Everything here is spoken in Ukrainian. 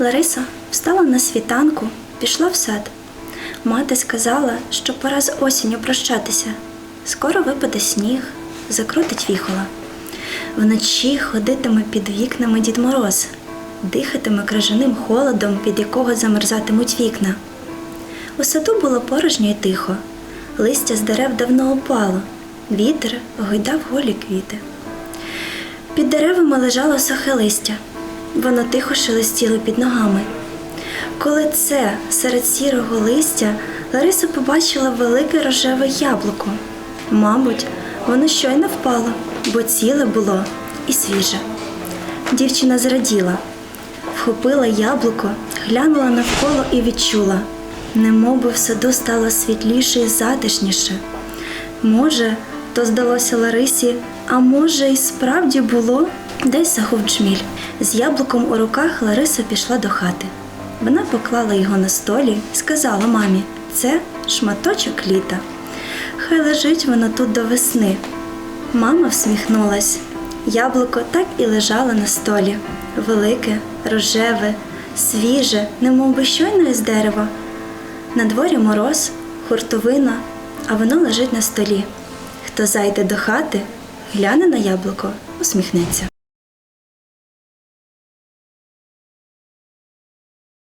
Лариса встала на світанку, пішла в сад. Мати сказала, що пора з осінню прощатися. Скоро випаде сніг, закрутить віхола. Вночі ходитиме під вікнами Дід Мороз, дихатиме крижаним холодом, під якого замерзатимуть вікна. У саду було порожньо й тихо. Листя з дерев давно опало, вітер гойдав голі квіти. Під деревами лежало сухе листя. Воно тихо шелестіло під ногами. Коли це серед сірого листя Лариса побачила велике рожеве яблуко. Мабуть, воно щойно впало, бо ціле було і свіже. Дівчина зраділа, вхопила яблуко, глянула навколо і відчула, немовби в саду стало світліше і затишніше. Може, то здалося Ларисі, а може, і справді було десь загув джміль. З яблуком у руках Лариса пішла до хати. Вона поклала його на столі і сказала мамі: це шматочок літа. Хай лежить воно тут до весни. Мама всміхнулась. Яблуко так і лежало на столі. Велике, рожеве, свіже, немов би щойно із дерева. На дворі мороз, хуртовина, а воно лежить на столі. Хто зайде до хати, гляне на яблуко, усміхнеться.